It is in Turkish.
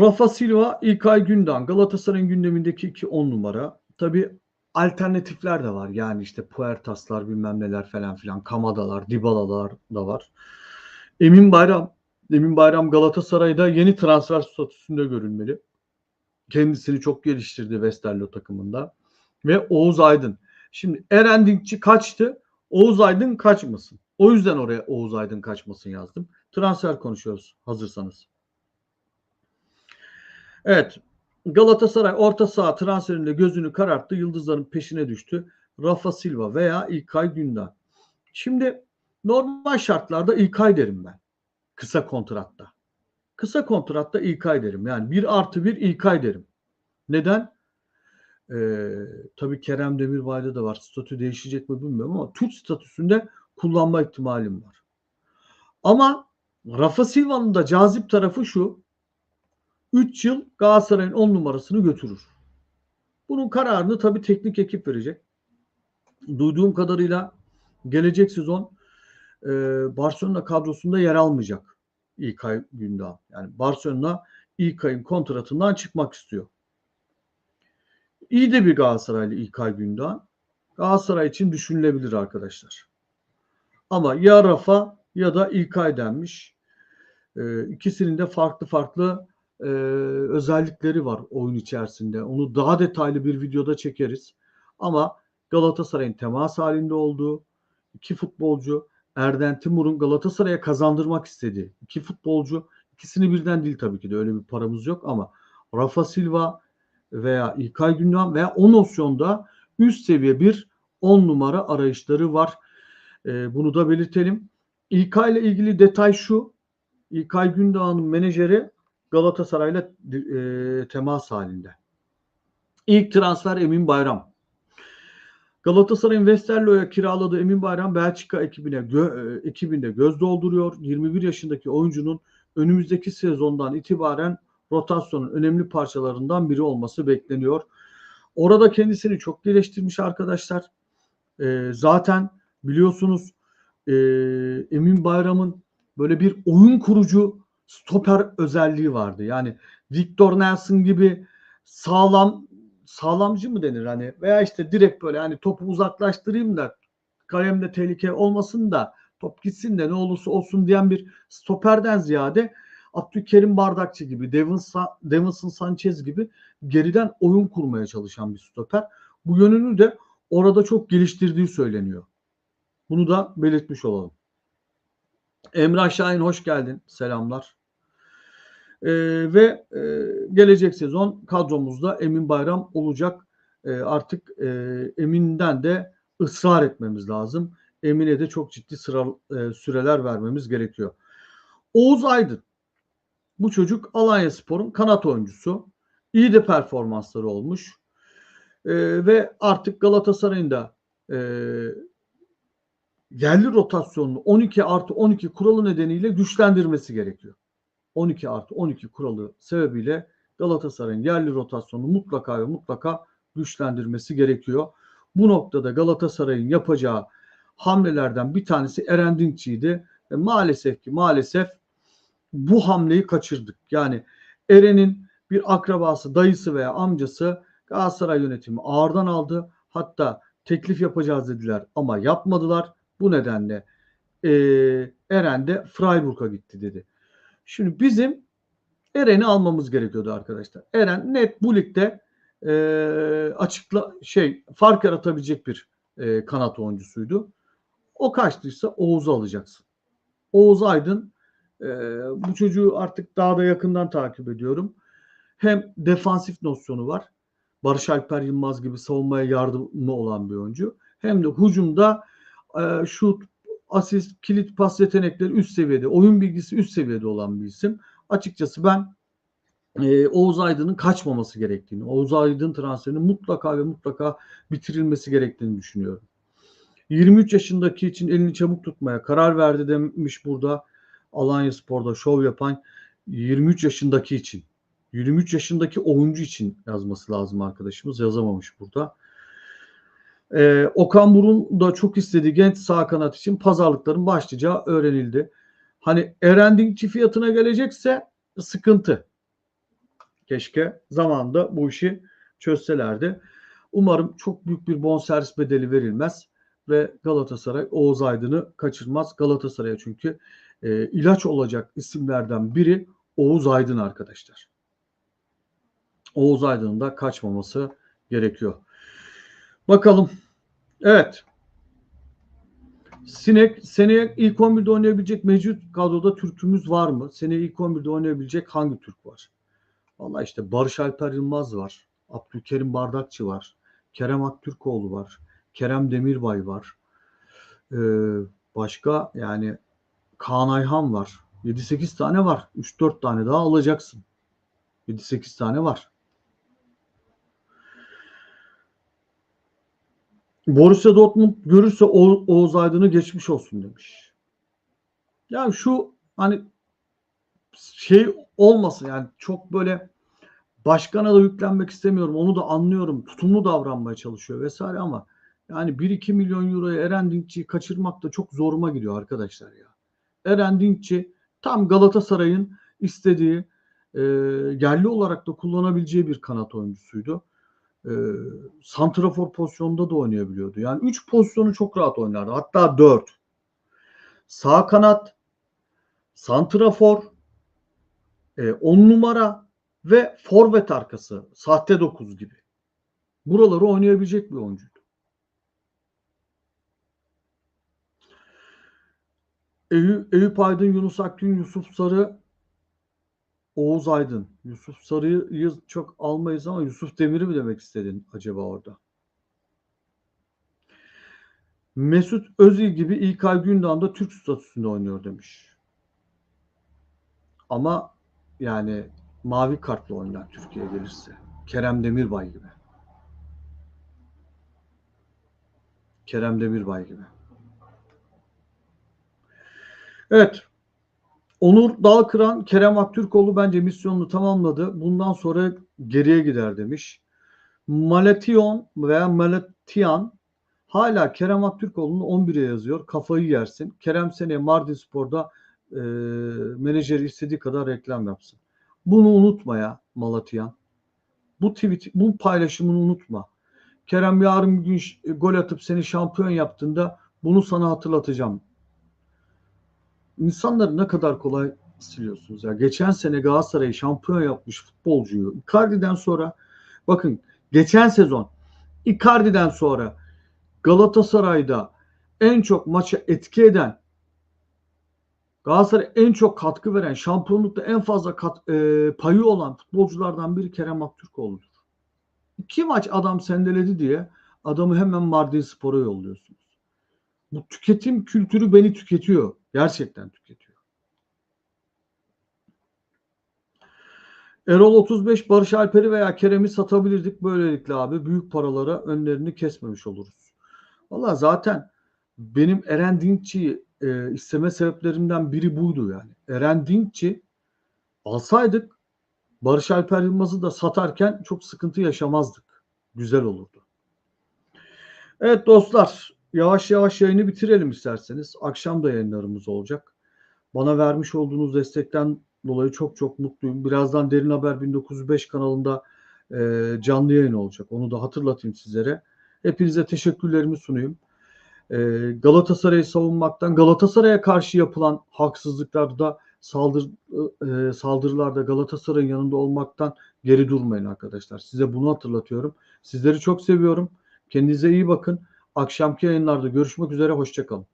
Rafa Silva, İlkay Gündoğan. Galatasaray'ın gündemindeki iki on numara. Tabi alternatifler de var. Yani işte Puertaslar bilmem neler falan filan. Kamadalar, Dybala'lar da var. Emin Bayram. Emin Bayram Galatasaray'da yeni transfer statüsünde görünmeli. Kendisini çok geliştirdi Westerlo takımında. Ve Oğuz Aydın. Şimdi Eren Dinkçi kaçtı. Oğuz Aydın kaçmasın. O yüzden oraya Oğuz Aydın kaçmasın yazdım. Transfer konuşuyoruz hazırsanız. Evet. Galatasaray orta saha transferinde gözünü kararttı. Yıldızların peşine düştü. Rafa Silva veya İlkay Gündoğan. Şimdi normal şartlarda İlkay derim ben. Kısa kontratta. Kısa kontratta İlkay derim. Yani bir artı bir İlkay derim. Neden? Ee, tabii Kerem Demirbay'da da var. Statü değişecek mi bilmiyorum ama Türk statüsünde kullanma ihtimalim var. Ama Rafa Silva'nın da cazip tarafı şu. 3 yıl Galatasaray'ın 10 numarasını götürür. Bunun kararını tabii teknik ekip verecek. Duyduğum kadarıyla gelecek sezon e, Barcelona kadrosunda yer almayacak İlkay Gündoğan. Yani Barcelona İlkay'ın kontratından çıkmak istiyor. İyi de bir Galatasaraylı İlkay Gündoğan. Galatasaray için düşünülebilir arkadaşlar. Ama ya Rafa ya da İlkay denmiş. E, ikisinin de farklı farklı e, özellikleri var oyun içerisinde. Onu daha detaylı bir videoda çekeriz. Ama Galatasaray'ın temas halinde olduğu iki futbolcu Erden Timur'un Galatasaray'a kazandırmak istediği iki futbolcu ikisini birden değil tabii ki de öyle bir paramız yok ama Rafa Silva veya İlkay Gündoğan veya 10 opsiyonda üst seviye bir 10 numara arayışları var. E, bunu da belirtelim. İlkay ile ilgili detay şu. İlkay Gündoğan'ın menajeri Galatasaray'la e, temas halinde. İlk transfer Emin Bayram. Galatasaray'ın Westerlo'ya kiraladığı Emin Bayram Belçika ekibine gö, e, ekibinde göz dolduruyor. 21 yaşındaki oyuncunun önümüzdeki sezondan itibaren rotasyonun önemli parçalarından biri olması bekleniyor. Orada kendisini çok geliştirmiş arkadaşlar. E, zaten biliyorsunuz e, Emin Bayram'ın böyle bir oyun kurucu stoper özelliği vardı. Yani Victor Nelson gibi sağlam sağlamcı mı denir hani veya işte direkt böyle hani topu uzaklaştırayım da kalemde tehlike olmasın da top gitsin de ne olursa olsun diyen bir stoperden ziyade Abdülkerim Bardakçı gibi, Davinson Sanchez gibi geriden oyun kurmaya çalışan bir stoper. Bu yönünü de orada çok geliştirdiği söyleniyor. Bunu da belirtmiş olalım. Emrah Şahin hoş geldin. Selamlar. Ee, ve e, gelecek sezon kadromuzda Emin Bayram olacak. E, artık e, Emin'den de ısrar etmemiz lazım. Emin'e de çok ciddi sıra, e, süreler vermemiz gerekiyor. Oğuz Aydın. Bu çocuk Alanya Spor'un kanat oyuncusu. İyi de performansları olmuş. E, ve artık Galatasaray'ın da e, yerli rotasyonunu 12 artı 12 kuralı nedeniyle güçlendirmesi gerekiyor. 12 artı 12 kuralı sebebiyle Galatasaray'ın yerli rotasyonunu mutlaka ve mutlaka güçlendirmesi gerekiyor. Bu noktada Galatasaray'ın yapacağı hamlelerden bir tanesi Eren Dinkçi'ydi. Ve maalesef ki maalesef bu hamleyi kaçırdık. Yani Eren'in bir akrabası, dayısı veya amcası Galatasaray yönetimi ağırdan aldı. Hatta teklif yapacağız dediler ama yapmadılar. Bu nedenle e, Eren de Freiburg'a gitti dedi. Şimdi bizim Eren'i almamız gerekiyordu arkadaşlar. Eren net bu ligde e, açıkla şey fark yaratabilecek bir e, kanat oyuncusuydu. O kaçtıysa Oğuz'u alacaksın. Oğuz Aydın e, bu çocuğu artık daha da yakından takip ediyorum. Hem defansif nosyonu var. Barış Alper Yılmaz gibi savunmaya yardımı olan bir oyuncu. Hem de hücumda e, şut, asist, kilit pas yetenekleri üst seviyede, oyun bilgisi üst seviyede olan bir isim. Açıkçası ben e, Oğuz Aydın'ın kaçmaması gerektiğini, Oğuz Aydın transferinin mutlaka ve mutlaka bitirilmesi gerektiğini düşünüyorum. 23 yaşındaki için elini çabuk tutmaya karar verdi demiş burada Alanya Spor'da şov yapan 23 yaşındaki için. 23 yaşındaki oyuncu için yazması lazım arkadaşımız. Yazamamış burada. Ee, Okan Burun da çok istediği genç sağ kanat için pazarlıkların başlayacağı öğrenildi. Hani Erendingçi fiyatına gelecekse sıkıntı. Keşke zamanında bu işi çözselerdi. Umarım çok büyük bir bonservis bedeli verilmez ve Galatasaray Oğuz Aydın'ı kaçırmaz. Galatasaray'a çünkü e, ilaç olacak isimlerden biri Oğuz Aydın arkadaşlar. Oğuz Aydın'ın da kaçmaması gerekiyor. Bakalım. Evet. Sinek seneye ilk 11'de oynayabilecek mevcut kadroda Türk'ümüz var mı? Seneye ilk 11'de oynayabilecek hangi Türk var? Valla işte Barış Alper Yılmaz var. Abdülkerim Bardakçı var. Kerem Aktürkoğlu var. Kerem Demirbay var. Ee, başka yani Kaan Ayhan var. 7-8 tane var. 3-4 tane daha alacaksın. 7-8 tane var. Borussia Dortmund görürse O- Oğuz Aydın'ı geçmiş olsun demiş. Ya şu hani şey olmasın yani çok böyle başkana da yüklenmek istemiyorum. Onu da anlıyorum. Tutumlu davranmaya çalışıyor vesaire ama yani 1-2 milyon euroya Eren Dinkçi'yi kaçırmak da çok zoruma gidiyor arkadaşlar ya. Eren Dinkçi tam Galatasaray'ın istediği e, yerli olarak da kullanabileceği bir kanat oyuncusuydu. E, santrafor pozisyonunda da oynayabiliyordu. Yani 3 pozisyonu çok rahat oynardı. Hatta 4. Sağ kanat, santrafor, 10 numara ve forvet arkası sahte 9 gibi. Buraları oynayabilecek bir oyuncuydu. Eyüp Aydın, Yunus Akgün, Yusuf Sarı, Oğuz Aydın. Yusuf Sarı'yı çok almayız ama Yusuf Demir'i mi demek istedin acaba orada? Mesut Özil gibi İlkay Gündoğan da Türk statüsünde oynuyor demiş. Ama yani mavi kartla oynayan Türkiye'ye gelirse. Kerem Demirbay gibi. Kerem Demirbay gibi. Evet. Onur Dalkıran, Kerem Aktürkoğlu bence misyonunu tamamladı. Bundan sonra geriye gider demiş. Malation veya Malatian hala Kerem Aktürkoğlu'nu 11'e yazıyor. Kafayı yersin. Kerem seneye Mardin Spor'da e, menajeri istediği kadar reklam yapsın. Bunu unutma ya Malatya. Bu tweet, bu paylaşımını unutma. Kerem yarın bir gün ş- gol atıp seni şampiyon yaptığında bunu sana hatırlatacağım. İnsanları ne kadar kolay siliyorsunuz ya. Geçen sene Galatasaray'ı şampiyon yapmış futbolcuyu Icardi'den sonra bakın geçen sezon Icardi'den sonra Galatasaray'da en çok maça etki eden Galatasaray en çok katkı veren, şampiyonlukta en fazla kat, e, payı olan futbolculardan biri Kerem Aktürkoğlu'dur. İki maç adam sendeledi diye adamı hemen Mardin Spor'a yolluyorsunuz. Bu tüketim kültürü beni tüketiyor. Gerçekten tüketiyor. Erol 35 Barış Alper'i veya Kerem'i satabilirdik. Böylelikle abi büyük paralara önlerini kesmemiş oluruz. Valla zaten benim Eren Dinkçi'yi e, isteme sebeplerimden biri buydu yani. Eren Dinkçi alsaydık Barış Alper Yılmaz'ı da satarken çok sıkıntı yaşamazdık. Güzel olurdu. Evet dostlar yavaş yavaş yayını bitirelim isterseniz. Akşam da yayınlarımız olacak. Bana vermiş olduğunuz destekten dolayı çok çok mutluyum. Birazdan Derin Haber 1905 kanalında e, canlı yayın olacak. Onu da hatırlatayım sizlere. Hepinize teşekkürlerimi sunayım. E, Galatasaray'ı savunmaktan, Galatasaray'a karşı yapılan haksızlıklarda, saldır, e, saldırılarda Galatasaray'ın yanında olmaktan geri durmayın arkadaşlar. Size bunu hatırlatıyorum. Sizleri çok seviyorum. Kendinize iyi bakın. Akşamki yayınlarda görüşmek üzere. Hoşçakalın.